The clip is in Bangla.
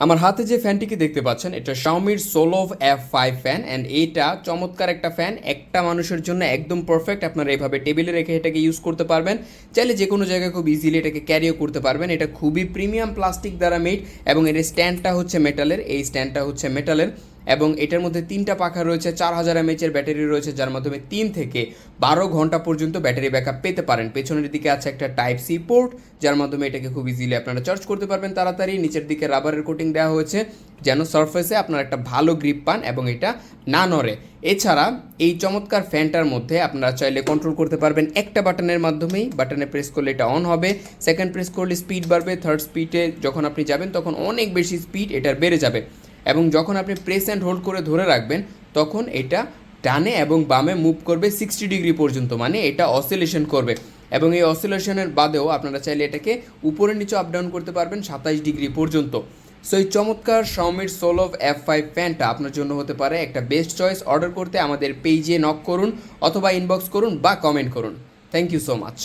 আমার হাতে যে ফ্যানটিকে দেখতে পাচ্ছেন, এটা শাওমির Solove F five fan and এইটা চমৎকার একটা ফ্যান একটা মানুষের জন্য একদম পারফেক্ট আপনারা এইভাবে টেবিলে রেখে এটাকে ইউজ করতে পারবেন। চাইলে যে কোনো জায়গায় খুব ইজিলি এটাকে ক্যারিও করতে পারবেন। এটা খুবই প্রিমিয়াম প্লাস্টিক দ্বারা মেড এবং এর স্ট্যান্ডটা হচ্ছে মেটালের এই স্ট্যান্ডটা হচ্ছে মেটালের এবং এটার মধ্যে তিনটা পাখা রয়েছে, চার হাজার এমএচের ব্যাটারি রয়েছে, যার মাধ্যমে তিন থেকে বারো ঘণ্টা পর্যন্ত ব্যাটারি ব্যাকআপ পেতে পারেন। পেছনের দিকে আছে একটা টাইপ সি পোর্ট যার মাধ্যমে এটাকে খুব ইজিলি আপনারা চার্জ করতে পারবেন তাড়াতাড়ি। নিচের দিকে রাবারের কোটিং দেওয়া হয়েছে, যেন সারফেসে আপনার একটা ভালো গ্রিপ পান এবং এটা না নড়ে। এছাড়া এই চমৎকার ফ্যানটার মধ্যে আপনারা চাইলে কন্ট্রোল করতে পারবেন একটা বাটনের মাধ্যমেই। বাটনে প্রেস করলে এটা অন হবে সেকেন্ড প্রেস করলে স্পিড বাড়বে থার্ড স্পিডে যখন আপনি যাবেন, তখন অনেক বেশি স্পিড এটার বেড়ে যাবে। এবং যখন আপনি প্রেস অ্যান্ড হোল্ড করে ধরে রাখবেন, তখন এটা ডানে এবং বামে মুভ করবে সিক্সটি ডিগ্রি পর্যন্ত মানে এটা অসিলেশন করবে। এবং এই অসিলেশনের বাদেও আপনারা চাইলে এটাকে উপরে নিচে আপ ডাউন করতে পারবেন সাতাইশ ডিগ্রি পর্যন্ত। সো এই চমৎকার শাওমির সোলভ এফ ফাইভ ফ্যানটা আপনার জন্য হতে পারে একটা বেস্ট চয়েস অর্ডার করতে আমাদের পেজে নক করুন অথবা ইনবক্স করুন বা কমেন্ট করুন। Thank you so much